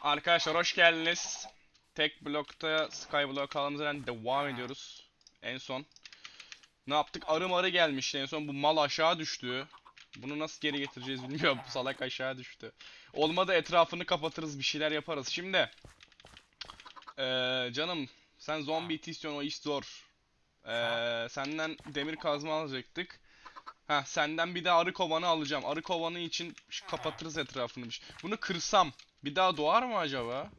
Arkadaşlar hoş geldiniz. Tek blokta Skyblock alımızdan devam ediyoruz. En son. Ne yaptık? Arı marı gelmişti en son. Bu mal aşağı düştü. Bunu nasıl geri getireceğiz bilmiyorum. Bu salak aşağı düştü. Olmadı etrafını kapatırız bir şeyler yaparız. Şimdi. Eee canım sen zombi istiyorsun o iş zor. Eee senden demir kazma alacaktık. Ha senden bir de arı kovanı alacağım. Arı kovanı için kapatırız etrafını. Bunu kırsam bir daha doğar mı acaba?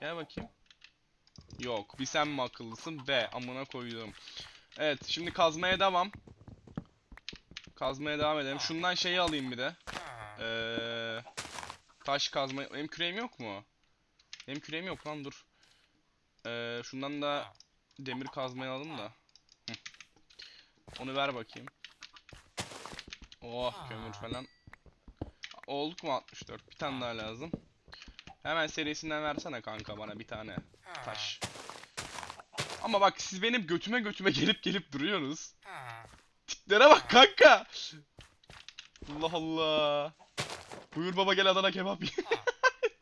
Gel bakayım. Yok. Bir sen mi akıllısın? Be. Amına koydum. Evet. Şimdi kazmaya devam. Kazmaya devam edelim. Şundan şeyi alayım bir de. Ee, taş kazma. Benim küreğim yok mu? Benim küreğim yok lan dur. Ee, şundan da demir kazmayı alalım da. Hı. Onu ver bakayım. Oh kömür falan. Olduk mu 64? Bir tane daha lazım. Hemen serisinden versene kanka bana bir tane taş. Ama bak siz benim götüme götüme gelip gelip duruyorsunuz. Tiplere bak kanka. Allah Allah. Buyur baba gel Adana kebap ye.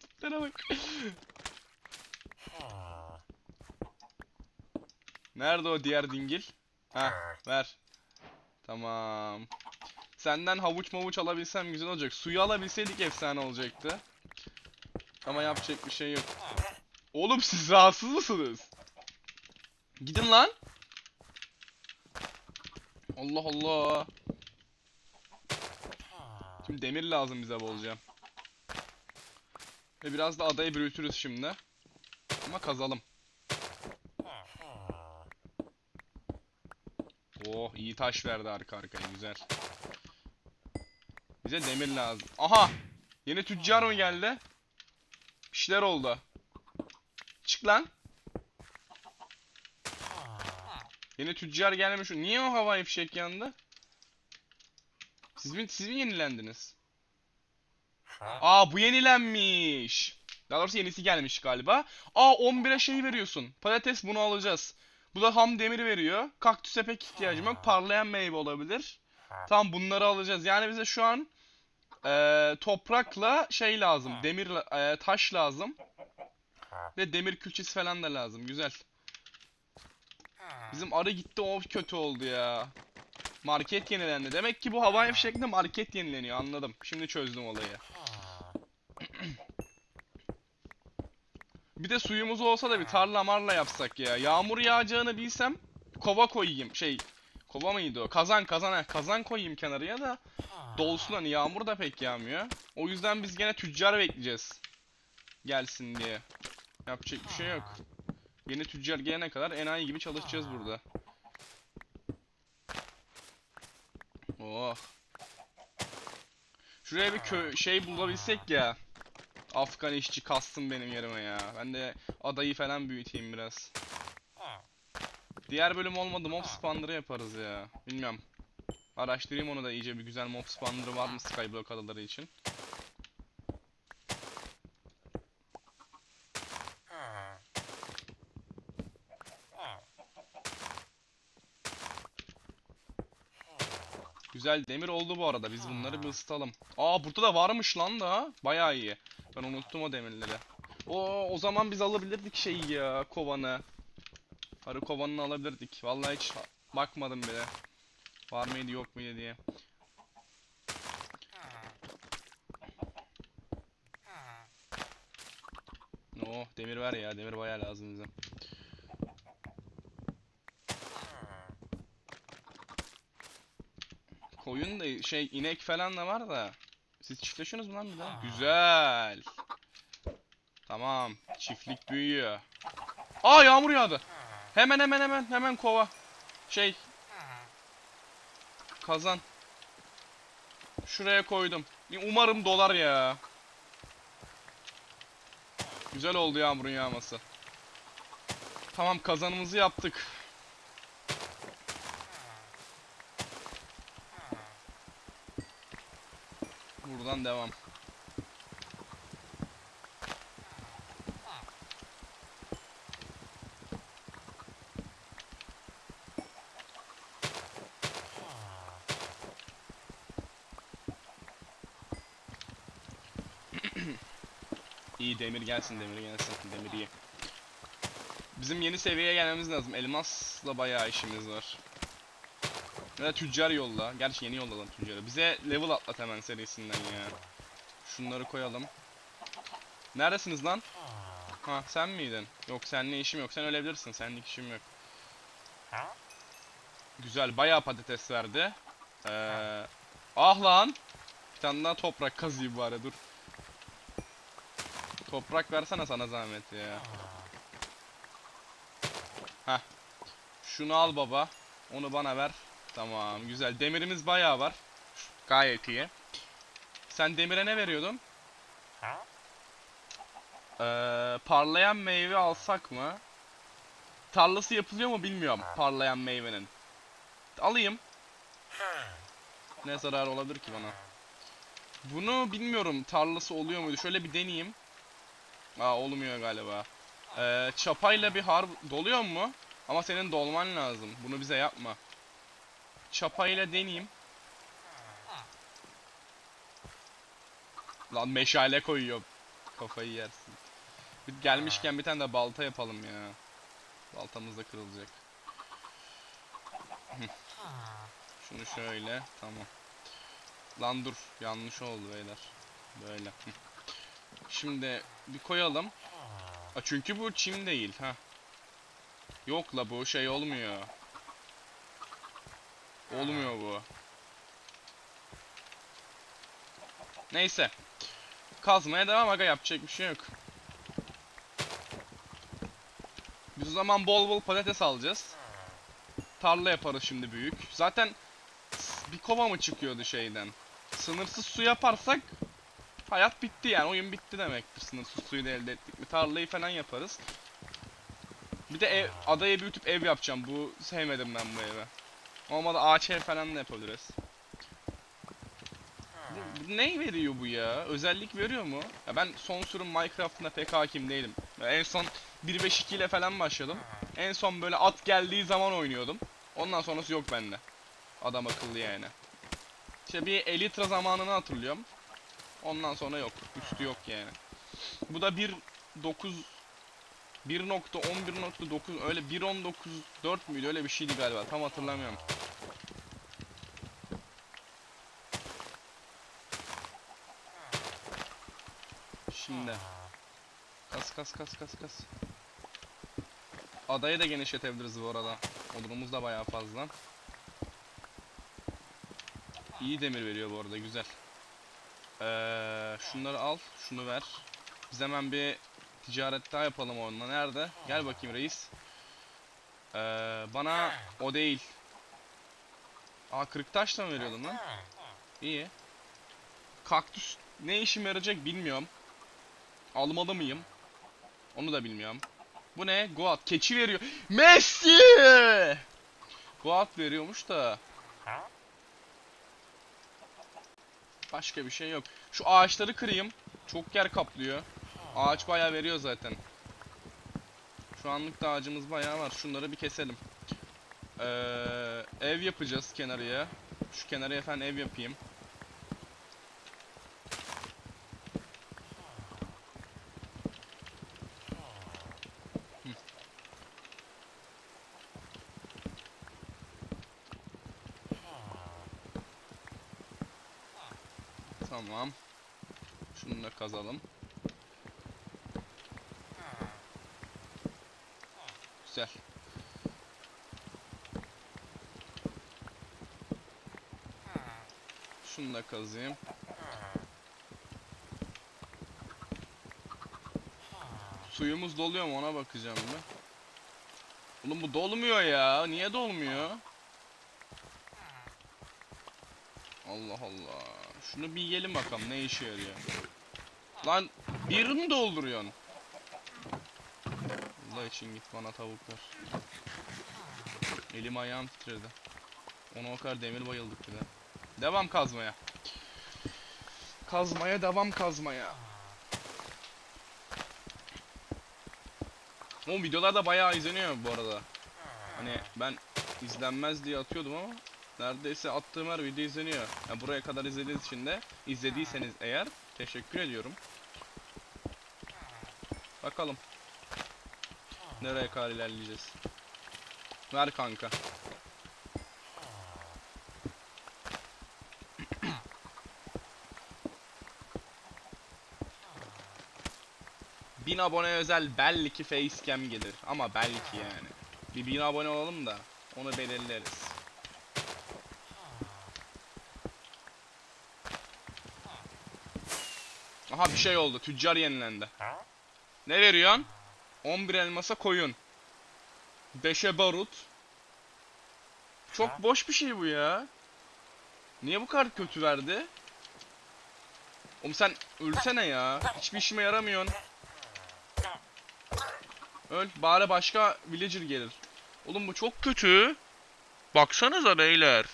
Tiplere bak. Nerede o diğer dingil? Ha ver. Tamam. Senden havuç mavuç alabilsem güzel olacak. Suyu alabilseydik efsane olacaktı. Ama yapacak bir şey yok. Oğlum siz rahatsız mısınız? Gidin lan. Allah Allah. Şimdi demir lazım bize bolca. Ve biraz da adayı büyütürüz şimdi. Ama kazalım. Oh iyi taş verdi arka arkaya güzel. Bize demir lazım. Aha! Yeni tüccar mı geldi? Bir şeyler oldu. Çık lan. Yeni tüccar gelmiş. Niye o havai fişek yandı? Siz mi, siz mi yenilendiniz? Aa bu yenilenmiş. Daha doğrusu yenisi gelmiş galiba. Aa 11'e şey veriyorsun. Patates bunu alacağız. Bu da ham demir veriyor. Kaktüse pek ihtiyacım yok. Parlayan meyve olabilir. Tamam bunları alacağız. Yani bize şu an eee, toprakla şey lazım. Demir, eee, taş lazım. Ve demir külçesi falan da lazım. Güzel. Bizim arı gitti o kötü oldu ya. Market yenilendi. Demek ki bu havai fişekte market yenileniyor. Anladım. Şimdi çözdüm olayı. Bir de suyumuz olsa da bir tarla marla yapsak ya. Yağmur yağacağını bilsem kova koyayım. Şey kova mıydı o? Kazan kazan. Kazan koyayım kenarıya da dolsun hani yağmur da pek yağmıyor. O yüzden biz gene tüccar bekleyeceğiz. Gelsin diye. Yapacak bir şey yok. Yeni tüccar gelene kadar enayi gibi çalışacağız burada. Oh. Şuraya bir kö şey bulabilsek ya. Afgan işçi kastım benim yerime ya. Ben de adayı falan büyüteyim biraz. Diğer bölüm olmadı mob spawner'ı yaparız ya. Bilmiyorum. Araştırayım onu da iyice bir güzel mob spawner'ı var mı Skyblock adaları için. Güzel demir oldu bu arada. Biz bunları bir ısıtalım. Aa burada da varmış lan da. Bayağı iyi. Ben unuttum o demirleri. O o zaman biz alabilirdik şeyi ya kovanı. Arı kovanını alabilirdik. Vallahi hiç bakmadım bile. Var mıydı yok muydu diye. Oh demir ver ya. Demir bayağı lazım bize. Koyun da şey inek falan da var da. Siz çiftleşiyorsunuz mu lan bir daha? Güzel. Tamam. Çiftlik büyüyor. Aa yağmur yağdı. Hemen hemen hemen hemen kova. Şey. Kazan. Şuraya koydum. Umarım dolar ya. Güzel oldu yağmurun yağması. Tamam kazanımızı yaptık. Buradan devam. İyi demir gelsin demir gelsin demir iyi. Bizim yeni seviyeye gelmemiz lazım. Elmasla bayağı işimiz var. Ya da tüccar yolla. Gerçi yeni yolladım tüccarı. Bize level atlat hemen serisinden ya. Şunları koyalım. Neredesiniz lan? Ha sen miydin? Yok seninle işim yok. Sen ölebilirsin. Senlik işim yok. Güzel. Bayağı patates verdi. Ee, ah lan. Bir tane daha toprak kazıyım bari dur. Toprak versene sana zahmet ya. Heh. Şunu al baba. Onu bana ver. Tamam güzel. Demirimiz bayağı var. Gayet iyi. Sen demire ne veriyordun? Ee, parlayan meyve alsak mı? Tarlası yapılıyor mu bilmiyorum parlayan meyvenin. Alayım. Ne zarar olabilir ki bana? Bunu bilmiyorum tarlası oluyor muydu? Şöyle bir deneyeyim. Aa olmuyor galiba. Ee, çapayla bir har doluyor mu? Ama senin dolman lazım. Bunu bize yapma. Çapayla deneyeyim. Lan meşale koyuyor. Kafayı yersin. Bir gelmişken bir tane de balta yapalım ya. Baltamız da kırılacak. Şunu şöyle. Tamam. Lan dur. Yanlış oldu beyler. Böyle. Şimdi bir koyalım. A çünkü bu çim değil ha. Yok la bu şey olmuyor. Olmuyor bu. Neyse. Kazmaya devam aga yapacak bir şey yok. Biz o zaman bol bol patates alacağız. Tarla yaparız şimdi büyük. Zaten bir kova mı çıkıyordu şeyden? Sınırsız su yaparsak hayat bitti yani oyun bitti demektir. Sınırsız suyu da elde ettik mi? Tarlayı falan yaparız. Bir de ev, adayı büyütüp ev yapacağım. Bu sevmedim ben bu evi. Olmadı ağaç ev falan da yapabiliriz. Ne veriyor bu ya? Özellik veriyor mu? Ya ben son sürüm Minecraft'ına pek hakim değilim. Ya en son 1.5.2 ile falan başladım. En son böyle at geldiği zaman oynuyordum. Ondan sonrası yok bende. Adam akıllı yani. İşte bir Elytra zamanını hatırlıyorum. Ondan sonra yok. Üstü yok yani. Bu da 1.9 1.11.9 öyle 1.19.4 müydü öyle bir şeydi galiba tam hatırlamıyorum. Şimdi kas kas kas kas kas. Adayı da genişletebiliriz bu arada. Odunumuz da bayağı fazla. İyi demir veriyor bu arada güzel. Ee, şunları al, şunu ver. Biz hemen bir ticaret daha yapalım onunla. Nerede? Gel bakayım reis. Ee, bana o değil. Aa kırık taş da mı veriyordun lan? İyi. Kaktüs ne işime yarayacak bilmiyorum. Almalı mıyım? Onu da bilmiyorum. Bu ne? Goat. Keçi veriyor. Messi! Goat veriyormuş da. Başka bir şey yok. Şu ağaçları kırayım. Çok yer kaplıyor. Ağaç bayağı veriyor zaten. Şu anlık da ağacımız bayağı var. Şunları bir keselim. Ee, ev yapacağız kenarıya. Şu kenarıya efendim ev yapayım. Hı. Tamam. Şunu da kazalım. Güzel. Şunu da kazayım. Suyumuz doluyor mu ona bakacağım bir. Oğlum bu dolmuyor ya. Niye dolmuyor? Allah Allah. Şunu bir yiyelim bakalım ne işe yarıyor. Lan bir mi dolduruyorsun? Allah için git bana tavuk ver. Elim ayağım titredi. Ona o kadar demir bayıldık bir de. Devam kazmaya. Kazmaya devam kazmaya. O videolar da bayağı izleniyor bu arada. Hani ben izlenmez diye atıyordum ama neredeyse attığım her video izleniyor. Yani buraya kadar izlediğiniz için de izlediyseniz eğer teşekkür ediyorum. Bakalım. Nereye kadar ilerleyeceğiz. Ver kanka. Bin abone özel belki facecam gelir ama belki yani. Bir bin abone olalım da onu belirleriz. Aha bir şey oldu. Tüccar yenilendi. Ne veriyorsun? 11 elmasa koyun. 5'e barut. Çok boş bir şey bu ya. Niye bu kadar kötü verdi? Oğlum sen ölsene ya. Hiçbir işime yaramıyorsun. Öl. Bari başka villager gelir. Oğlum bu çok kötü. Baksanıza beyler.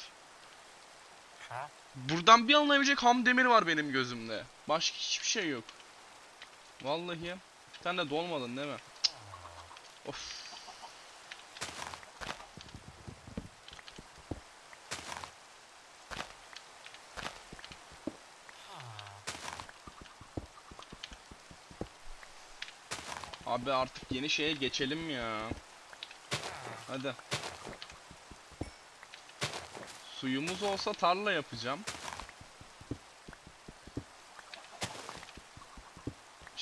Buradan bir alınabilecek ham demir var benim gözümde. Başka hiçbir şey yok. Vallahi. Sen de dolmadın değil mi? Of. Abi artık yeni şeye geçelim ya. Hadi. Suyumuz olsa tarla yapacağım.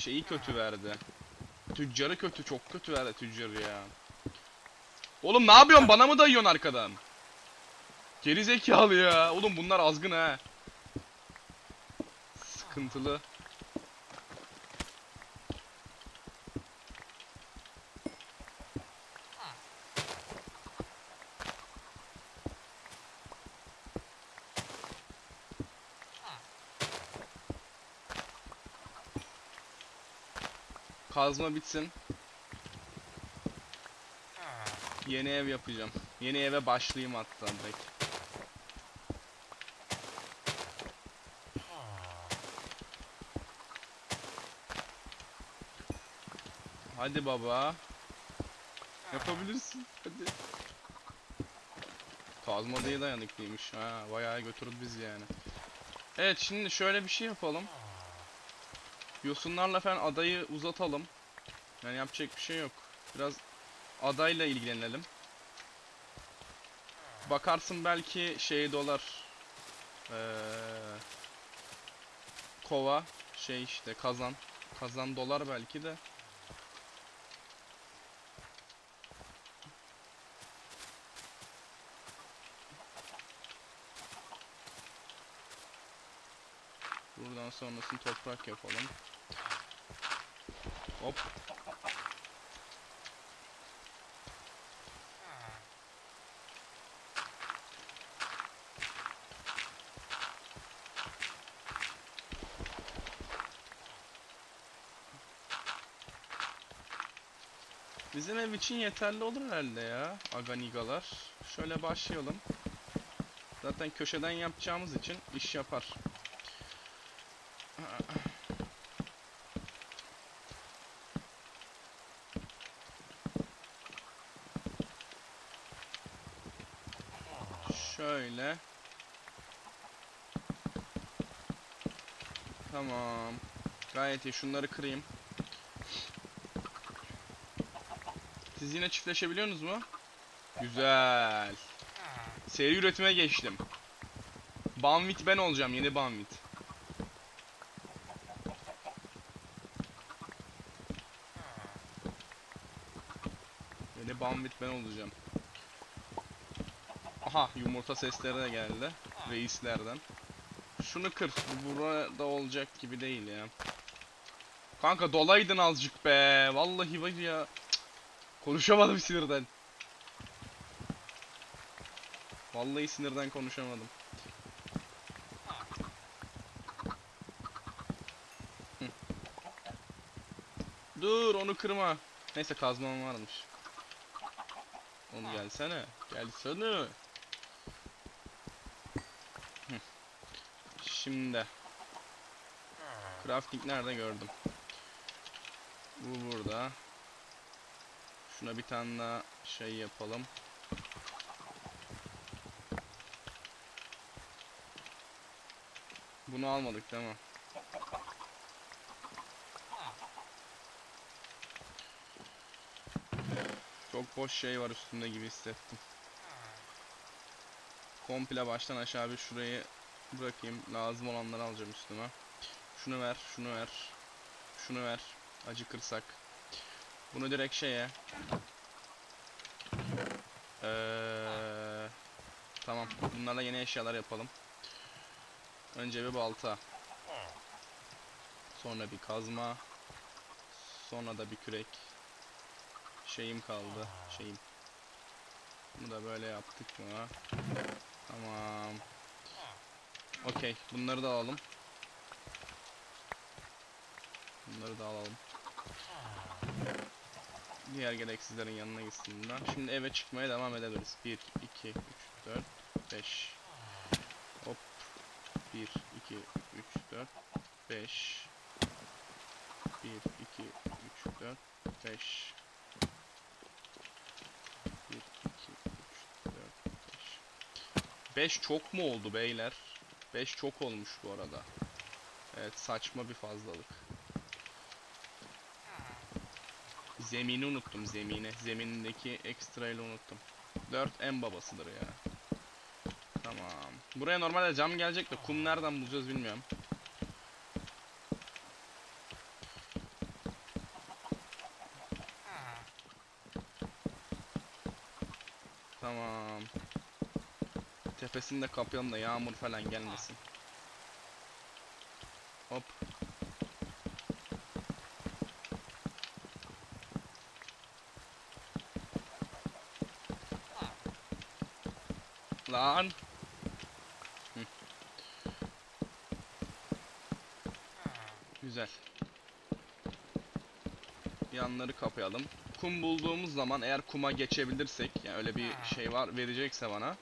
Şeyi kötü verdi. Tüccarı kötü, çok kötü verdi tüccarı ya. Oğlum ne yapıyorsun? Bana mı dayıyorsun arkadan? Geri zekalı ya. Oğlum bunlar azgın ha. Sıkıntılı. Kazma bitsin. Yeni ev yapacağım. Yeni eve başlayayım hatta direkt. Hadi baba. Yapabilirsin. Hadi. Kazma iyi dayanıklıymış. Ha, bayağı götürdü bizi yani. Evet şimdi şöyle bir şey yapalım. Yosunlarla falan adayı uzatalım. Yani yapacak bir şey yok. Biraz adayla ilgilenelim. Bakarsın belki şey dolar. Ee, kova şey işte kazan. Kazan dolar belki de. Buradan sonrasını toprak yapalım. Hop. Bizim ev için yeterli olur herhalde ya. Aganigalar. Şöyle başlayalım. Zaten köşeden yapacağımız için iş yapar. Şöyle. Tamam. Gayet iyi. Şunları kırayım. Siz yine çiftleşebiliyorsunuz mu? Güzel. Seri üretime geçtim. Banvit ben olacağım. Yeni Banvit. Yeni Banvit ben olacağım. Aha yumurta sesleri de geldi. Reislerden. Şunu kır. Bu burada olacak gibi değil ya. Kanka dolaydın azıcık be. Vallahi var ya. Konuşamadım sinirden. Vallahi sinirden konuşamadım. Dur onu kırma. Neyse kazmam varmış. Onu gelsene. Gelsene. Şimdi. Crafting nerede gördüm. Bu burada. Şuna bir tane daha şey yapalım. Bunu almadık değil mi? Çok boş şey var üstünde gibi hissettim. Komple baştan aşağı bir şurayı bırakayım. Lazım olanları alacağım üstüme. Şunu ver, şunu ver. Şunu ver. Acıkırsak. Bunu direkt şeye. Ee, tamam. Bunlarla yeni eşyalar yapalım. Önce bir balta. Sonra bir kazma. Sonra da bir kürek. Şeyim kaldı. Şeyim. Bunu da böyle yaptık mı? Tamam. Okey. Bunları da alalım. Bunları da alalım. Diğer gereksizlerin yanına gitsin bunlar. Şimdi eve çıkmaya devam edebiliriz. 1, 2, 3, 4, 5. Hop. 1, 2, 3, 4, 5. 1, 2, 3, 4, 5. 1, 2, 3, 4, 5. 5 çok mu oldu beyler? 5 çok olmuş bu arada. Evet saçma bir fazlalık. Zemini unuttum zemini. Zeminindeki ekstra ile unuttum. 4 en babasıdır ya. Tamam. Buraya normalde cam gelecek de kum nereden bulacağız bilmiyorum. Tamam. Tepesini de kapayalım da yağmur falan gelmesin. Hop. Lan. Hı. Güzel. Yanları kapayalım. Kum bulduğumuz zaman eğer kuma geçebilirsek, yani öyle bir şey var verecekse bana.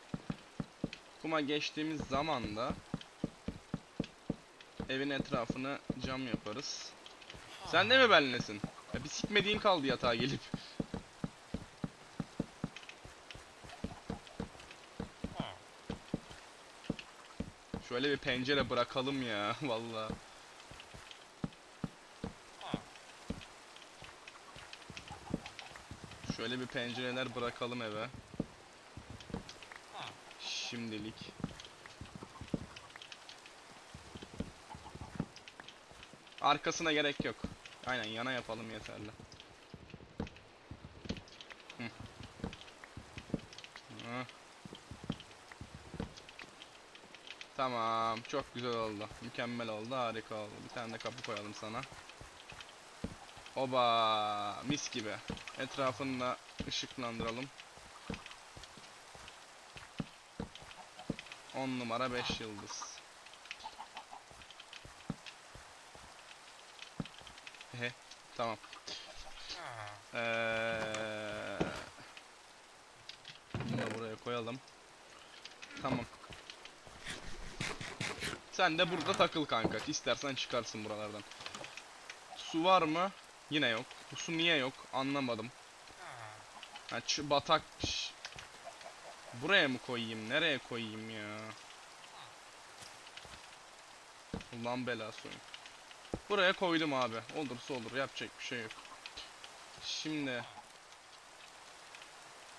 Kuma geçtiğimiz zaman da evin etrafını cam yaparız. Sen de mi benlesin? Ya bir sikmediğin kaldı yatağa gelip. Şöyle bir pencere bırakalım ya vallahi. Şöyle bir pencereler bırakalım eve. Şimdilik. Arkasına gerek yok. Aynen yana yapalım yeterli. Tamam, çok güzel oldu. Mükemmel oldu, harika oldu. Bir tane de kapı koyalım sana. Oba, mis gibi. Etrafını da ışıklandıralım. 10 numara 5 yıldız. He, tamam. Ee, bunu da buraya koyalım. Tamam. Sen de burada takıl kanka. İstersen çıkarsın buralardan. Su var mı? Yine yok. Bu su niye yok? Anlamadım. Ha, ç- batakmış. Buraya mı koyayım? Nereye koyayım ya? Ulan belası. Buraya koydum abi. Olursa olur. Yapacak bir şey yok. Şimdi.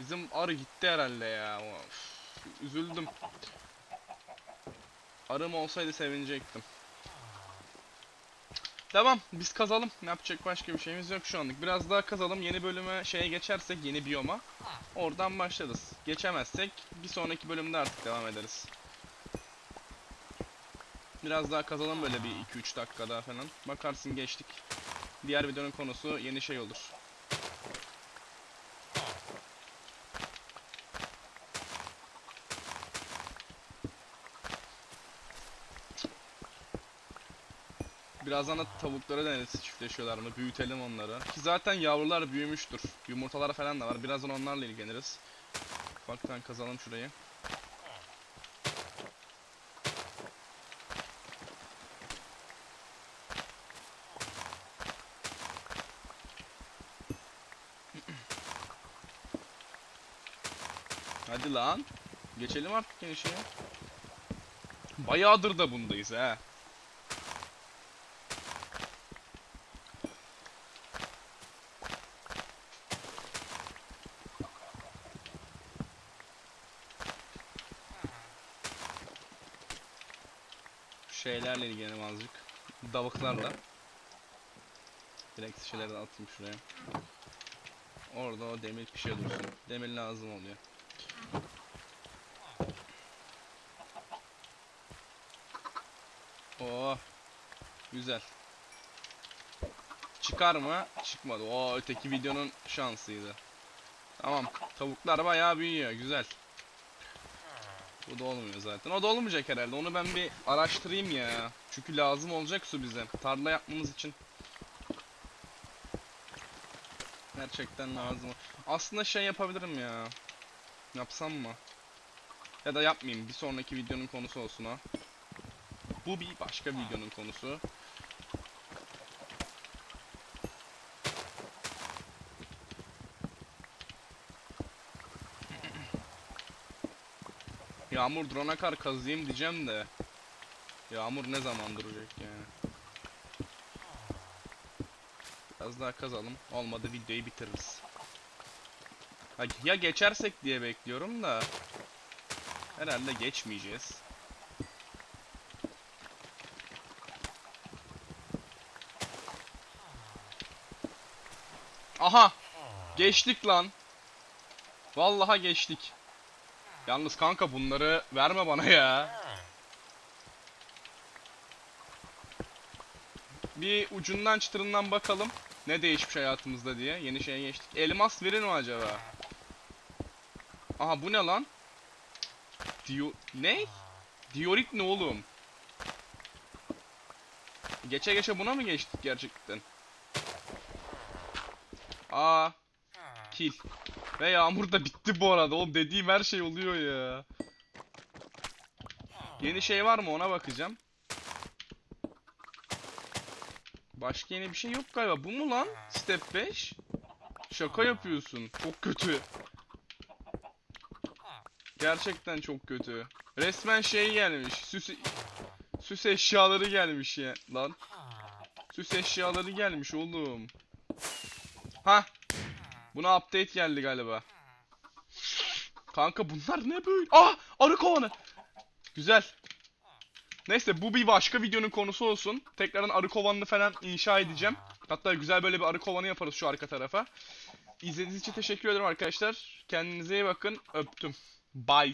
Bizim arı gitti herhalde ya. Of. Üzüldüm. Arım olsaydı sevinecektim. Tamam biz kazalım. Yapacak başka bir şeyimiz yok şu anlık. Biraz daha kazalım. Yeni bölüme şeye geçersek yeni biyoma. Oradan başlarız. Geçemezsek bir sonraki bölümde artık devam ederiz. Biraz daha kazalım böyle bir 2-3 dakikada falan. Bakarsın geçtik. Diğer videonun konusu yeni şey olur. Birazdan da tavuklara deneriz çiftleşiyorlar mı? Büyütelim onları. Ki zaten yavrular büyümüştür. Yumurtalar falan da var. Birazdan onlarla ilgileniriz. Ufaktan kazalım şurayı. Hadi lan. Geçelim artık genişeye. Bayağıdır da bundayız ha. Şeylerle ilgilenelim azıcık. Davuklarla. Direkt şeyleri de atayım şuraya. Orada o demir şey dursun. Demir lazım oluyor. Oo. Güzel. Çıkar mı? Çıkmadı. O öteki videonun şansıydı. Tamam. Tavuklar bayağı büyüyor. Güzel. Bu da olmuyor zaten. O da olmayacak herhalde. Onu ben bir araştırayım ya. Çünkü lazım olacak su bize. Tarla yapmamız için. Gerçekten lazım. Aslında şey yapabilirim ya. Yapsam mı? Ya da yapmayayım. Bir sonraki videonun konusu olsun ha. Bu bir başka videonun konusu. Yağmur drone kar kazıyım diyeceğim de. Yağmur ne zaman duracak yani. Biraz daha kazalım. Olmadı videoyu bitiririz. Ya geçersek diye bekliyorum da. Herhalde geçmeyeceğiz. Aha! Geçtik lan. Vallahi geçtik. Yalnız kanka bunları verme bana ya. Bir ucundan çıtırından bakalım. Ne değişmiş hayatımızda diye. Yeni şeye geçtik. Elmas verir mi acaba? Aha bu ne lan? Dio... Ne? Diorit ne oğlum? Geçe geçe buna mı geçtik gerçekten? Aa. Kill. Ve yağmur da bitti bu arada. Oğlum dediğim her şey oluyor ya. Yeni şey var mı ona bakacağım. Başka yeni bir şey yok galiba. Bu mu lan? Step 5. Şaka yapıyorsun. Çok kötü. Gerçekten çok kötü. Resmen şey gelmiş. Süs süs eşyaları gelmiş ya lan. Süs eşyaları gelmiş oğlum. Ha. Buna update geldi galiba. Kanka bunlar ne böyle? Ah! Arı kovanı. Güzel. Neyse bu bir başka videonun konusu olsun. Tekrardan arı kovanını falan inşa edeceğim. Hatta güzel böyle bir arı kovanı yaparız şu arka tarafa. İzlediğiniz için teşekkür ederim arkadaşlar. Kendinize iyi bakın. Öptüm. Bye.